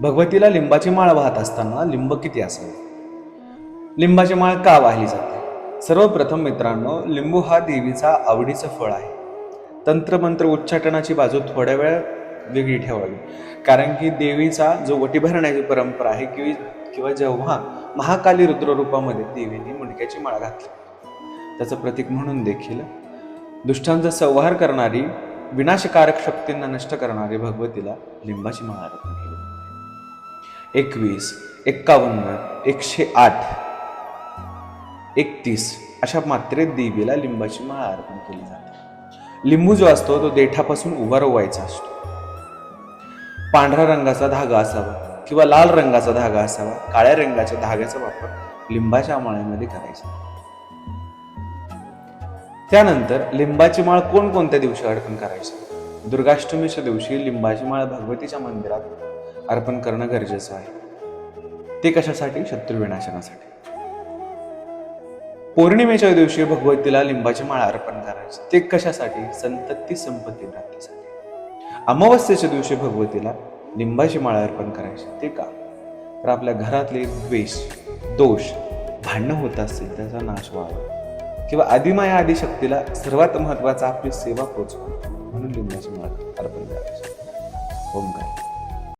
भगवतीला लिंबाची माळ वाहत असताना लिंब किती असावे? लिंबाची माळ का वाहिली जाते? सर्वप्रथम मित्रांनो लिंबू हा देवीचा आवडीचं फळ आहे. तंत्रमंत्र उच्चाटनाची बाजू थोड्या वेळ वेगळी ठेवावी. कारण की देवीचा जो वटी भरण्याची परंपरा आहे की किंवा जेव्हा महाकाली रुद्ररूपामध्ये देवीने मुंडक्याची माळ घातली. त्याचं प्रतीक म्हणून देखील दुष्टांचा संहार करणारी विनाशकारक शक्तींना नष्ट करणारी भगवतीला लिंबाची माळ घातली एकवीस एक्कावन्न एकशे आठ एकतीस अशा मात्रेत देवीला लिंबाची माळ अर्पण केली जाते. लिंबू जो असतो तो देठापासून उभा रोवायचा असतो. पांढऱ्या रंगाचा धागा असावा किंवा लाल रंगाचा धागा असावा काळ्या रंगाच्या धाग्याचा वापर लिंबाच्या माळेमध्ये करायचा. त्यानंतर लिंबाची माळ कोणकोणत्या दिवशी अर्पण करायची? दुर्गाष्टमीच्या दिवशी लिंबाची माळ भगवतीच्या मंदिरात अर्पण करणं गरजेचं आहे. ते कशासाठी? शत्रू विनाशनासाठी पौर्णिमेच्या दिवशी भगवतीला लिंबाची माळ अर्पण करायची. ते कशासाठी? संतती संपत्ती प्राप्तीसाठी. अमावस्येच्या दिवशी भगवतीला लिंबाची माळ अर्पण करायची. ते का? तर आपल्या घरातले द्वेष दोष भांडणं होत असतील त्याचा नाश व्हावा. किंवा आदिमाया आदिशक्तीला सर्वात महत्त्वाचा आपली सेवा पोचवा म्हणून लिंबाची माळ अर्पण करायची ओमकार